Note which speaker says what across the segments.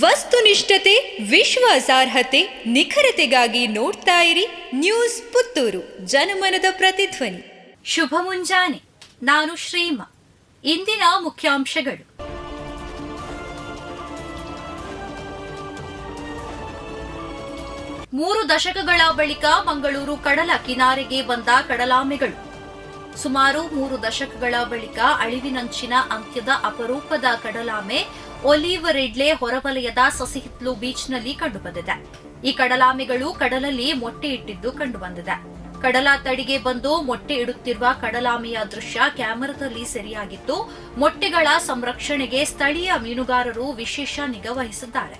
Speaker 1: ವಸ್ತುನಿಷ್ಠತೆ, ವಿಶ್ವಾಸಾರ್ಹತೆ, ನಿಖರತೆಗಾಗಿ ನೋಡ್ತಾ ಇರಿ ನ್ಯೂಸ್ ಪುತ್ತೂರು, ಜನಮನದ ಪ್ರತಿಧ್ವನಿ.
Speaker 2: ಶುಭ ಮುಂಜಾನೆ, ನಾನು ಶ್ರೀಮ. ಇಂದಿನ ಮುಖ್ಯಾಂಶಗಳು. ಮೂರು ದಶಕಗಳ ಬಳಿಕ ಮಂಗಳೂರು ಕಡಲ ಕಿನಾರೆಗೆ ಬಂದ ಕಡಲಾಮೆಗಳು. ಸುಮಾರು ಮೂರು ದಶಕಗಳ ಬಳಿಕ ಅಳಿವಿನಂಚಿನ ಅಂತ್ಯದ ಅಪರೂಪದ ಕಡಲಾಮೆ ಒಲಿವ್ ರಿಡ್ಲೆ ಹೊರವಲಯದ ಸಸಿಹಿತ್ಲು ಬೀಚ್ನಲ್ಲಿ ಕಂಡುಬಂದಿದೆ. ಈ ಕಡಲಾಮೆಗಳು ಕಡಲಲ್ಲಿ ಮೊಟ್ಟೆ ಇಟ್ಟಿದ್ದು ಕಂಡುಬಂದಿದೆ. ಕಡಲ ತಡಿಗೆ ಬಂದು ಮೊಟ್ಟೆ ಇಡುತ್ತಿರುವ ಕಡಲಾಮೆಯ ದೃಶ್ಯ ಕ್ಯಾಮೆರಾದಲ್ಲಿ ಸೆರೆಯಾಗಿತ್ತು ಮೊಟ್ಟೆಗಳ ಸಂರಕ್ಷಣೆಗೆ ಸ್ಥಳೀಯ ಮೀನುಗಾರರು ವಿಶೇಷ ನಿಗಾ ವಹಿಸಿದ್ದಾರೆ.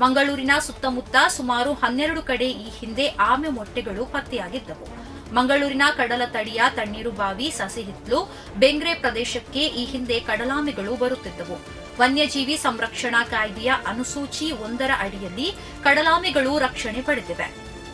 Speaker 2: ಮಂಗಳೂರಿನ ಸುತ್ತಮುತ್ತ ಸುಮಾರು ಹನ್ನೆರಡು ಕಡೆ ಈ ಹಿಂದೆ ಆಮೆ ಮೊಟ್ಟೆಗಳು ಪತ್ತೆಯಾಗಿದ್ದವು. ಮಂಗಳೂರಿನ ಕಡಲ ತಡಿಯ ತಣ್ಣೀರು ಬಾವಿ ಸಸಿಹಿತ್ಲು ಬೆಂಗ್ರೆ ಪ್ರದೇಶಕ್ಕೆ ಈ ಹಿಂದೆ ಕಡಲಾಮೆಗಳು ಬರುತ್ತಿದ್ದವು. ವನ್ಯಜೀವಿ ಸಂರಕ್ಷಣಾ ಕಾಯ್ದೆಯ ಅನುಸೂಚಿ ಒಂದರ ಅಡಿಯಲ್ಲಿ ಕಡಲಾಮೆಗಳು ರಕ್ಷಣೆ ಪಡೆದಿವೆ.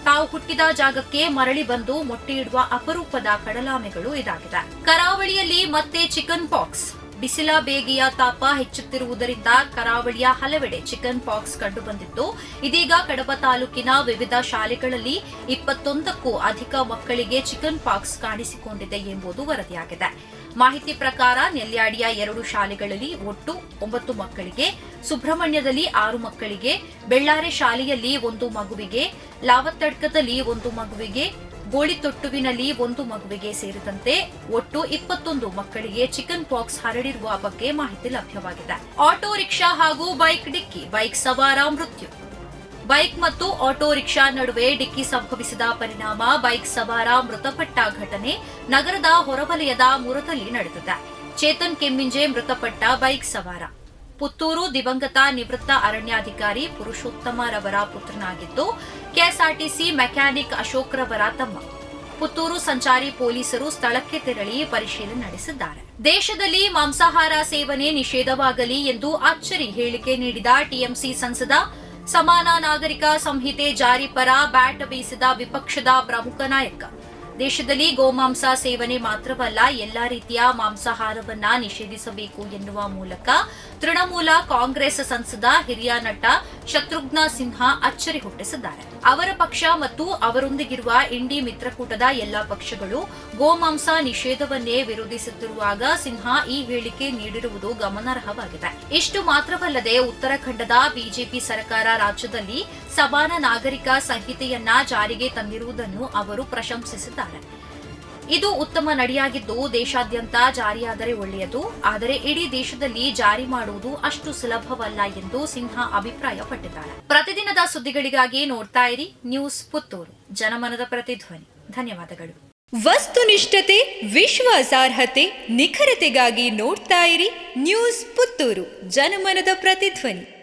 Speaker 2: ತಾವು ಹುಟ್ಟಿದ ಜಾಗಕ್ಕೆ ಮರಳಿ ಬಂದು ಮೊಟ್ಟೆಯಿಡುವ ಅಪರೂಪದ ಕಡಲಾಮೆಗಳು ಇದಾಗಿದೆ ಕರಾವಳಿಯಲ್ಲಿ ಮತ್ತೆ ಚಿಕನ್ ಪಾಕ್ಸ್. ಬಿಸಿಲ ಬೇಗೆಯ ತಾಪ ಹೆಚ್ಚುತ್ತಿರುವುದರಿಂದ ಕರಾವಳಿಯ ಹಲವೆಡೆ ಚಿಕನ್ ಪಾಕ್ಸ್ ಕಂಡುಬಂದಿತ್ತು. ಇದೀಗ ಕಡಬ ತಾಲೂಕಿನ ವಿವಿಧ ಶಾಲೆಗಳಲ್ಲಿ ಇಪ್ಪತ್ತೊಂದಕ್ಕೂ ಅಧಿಕ ಮಕ್ಕಳಿಗೆ ಚಿಕನ್ ಪಾಕ್ಸ್ ಕಾಣಿಸಿಕೊಂಡಿದೆ ಎಂಬುದು ವರದಿಯಾಗಿದೆ. ಮಾಹಿತಿ ಪ್ರಕಾರ ನೆಲ್ಯಾಡಿಯ ಎರಡು ಶಾಲೆಗಳಲ್ಲಿ ಒಟ್ಟು ಒಂಬತ್ತು ಮಕ್ಕಳಿಗೆ, ಸುಬ್ರಹ್ಮಣ್ಯದಲ್ಲಿ ಆರು ಮಕ್ಕಳಿಗೆ, ಬೆಳ್ಳಾರೆ ಶಾಲೆಯಲ್ಲಿ ಒಂದು ಮಗುವಿಗೆ ಲಾವತ್ತಡ್ಕದಲ್ಲಿ ಒಂದು ಮಗುವಿಗೆ ಗೋಳಿತೊಟ್ಟುವಿನಲ್ಲಿ ಒಂದು ಮಗುವಿಗೆ ಸೇರಿದಂತೆ ಒಟ್ಟು ಇಪ್ಪತ್ತೊಂದು ಮಕ್ಕಳಿಗೆ ಚಿಕನ್ ಪಾಕ್ಸ್ ಹರಡಿರುವ ಬಗ್ಗೆ ಮಾಹಿತಿ ಲಭ್ಯವಾಗಿದೆ. ಆಟೋ ರಿಕ್ಷಾ ಹಾಗೂ ಬೈಕ್ ಡಿಕ್ಕಿ, ಬೈಕ್ ಸವಾರ ಮೃತ್ಯು. ಬೈಕ್ ಮತ್ತು ಆಟೋ ರಿಕ್ಷಾ ನಡುವೆ ಡಿಕ್ಕಿ ಸಂಭವಿಸಿದ ಪರಿಣಾಮ ಬೈಕ್ ಸವಾರ ಮೃತಪಟ್ಟ ಘಟನೆ ನಗರದ ಹೊರವಲಯದ ಮುರದಲ್ಲಿ ನಡೆದಿದೆ. ಚೇತನ್ ಕೆಮ್ಮಿಂಜೆ ಮೃತಪಟ್ಟ ಬೈಕ್ ಸವಾರ. ಪುತ್ತೂರು ದಿವಂಗತ ನಿವೃತ್ತ ಅರಣ್ಯಾಧಿಕಾರಿ ಪುರುಷೋತ್ತಮರವರ ಪುತ್ರನಾಗಿದ್ದು, ಕೆಎಸ್ಆರ್ಟಿಸಿ ಮೆಕ್ಯಾನಿಕ್ ಅಶೋಕ್ ರವರ ತಮ್ಮ. ಪುತ್ತೂರು ಸಂಚಾರಿ ಪೊಲೀಸರು ಸ್ಥಳಕ್ಕೆ ತೆರಳಿ ಪರಿಶೀಲನೆ ನಡೆಸಿದ್ದಾರೆ. ದೇಶದಲ್ಲಿ ಮಾಂಸಾಹಾರ ಸೇವನೆ ನಿಷೇಧವಾಗಲಿ ಎಂದು ಅಚ್ಚರಿ ಹೇಳಿಕೆ ನೀಡಿದ ಟಿಎಂಸಿ ಸಂಸದ, ಸಮಾನ ನಾಗರಿಕ ಸಂಹಿತೆ ಜಾರಿ ಪರ ಬ್ಯಾಟ್ ಬೀಸಿದ ವಿಪಕ್ಷದ ಪ್ರಮುಖ ನಾಯಕ. ದೇಶದಲ್ಲಿ ಗೋಮಾಂಸ ಸೇವನೆ ಮಾತ್ರವಲ್ಲ, ಎಲ್ಲಾ ರೀತಿಯ ಮಾಂಸಾಹಾರವನ್ನ ನಿಷೇಧಿಸಬೇಕು ಎನ್ನುವ ಮೂಲಕ ತೃಣಮೂಲ ಕಾಂಗ್ರೆಸ್ ಸಂಸದ ಹಿರಿಯ ನಟ ಶತ್ರುಘ್ನ ಸಿನ್ಹಾ ಅಚ್ಚರಿ ಹುಟ್ಟಿಸಿದ್ದಾರೆ. ಅವರ ಪಕ್ಷ ಮತ್ತು ಅವರೊಂದಿಗಿರುವ ಇಂಡಿ ಮಿತ್ರಕೂಟದ ಎಲ್ಲಾ ಪಕ್ಷಗಳು ಗೋಮಾಂಸ ನಿಷೇಧವನ್ನೇ ವಿರೋಧಿಸುತ್ತಿರುವಾಗ ಸಿನ್ಹಾ ಈ ಹೇಳಿಕೆ ನೀಡಿರುವುದು ಗಮನಾರ್ಹವಾಗಿದೆ. ಇಷ್ಟು ಮಾತ್ರವಲ್ಲದೆ ಉತ್ತರಾಖಂಡದ ಬಿಜೆಪಿ ಸರ್ಕಾರ ರಾಜ್ಯದಲ್ಲಿ ಸಮಾನ ನಾಗರಿಕ ಸಂಹಿತೆಯನ್ನ ಜಾರಿಗೆ ತಂದಿರುವುದನ್ನು ಅವರು ಪ್ರಶಂಸಿಸಿದ್ದಾರೆ. ಇದು ಉತ್ತಮ ನಡೆಯಾಗಿದ್ದು ದೇಶಾದ್ಯಂತ ಜಾರಿಯಾದರೆ ಒಳ್ಳೆಯದು, ಆದರೆ ಇಡೀ ದೇಶದಲ್ಲಿ ಜಾರಿ ಮಾಡುವುದು ಅಷ್ಟು ಸುಲಭವಲ್ಲ ಎಂದು ಸಿನ್ಹಾ ಅಭಿಪ್ರಾಯಪಟ್ಟಿದ್ದಾರೆ. ಪ್ರತಿದಿನದ ಸುದ್ದಿಗಳಿಗಾಗಿ ನೋಡ್ತಾ ಇರಿ ನ್ಯೂಸ್ ಪುತ್ತೂರು. ಜನಮನದ ಪ್ರತಿಧ್ವನಿ. ಧನ್ಯವಾದಗಳು.
Speaker 1: ವಸ್ತುನಿಷ್ಠತೆ ವಿಶ್ವಾಸಾರ್ಹತೆ ನಿಖರತೆಗಾಗಿ ನೋಡ್ತಾ ಇರಿ ನ್ಯೂಸ್ ಪುತ್ತೂರು. ಜನಮನದ ಪ್ರತಿಧ್ವನಿ.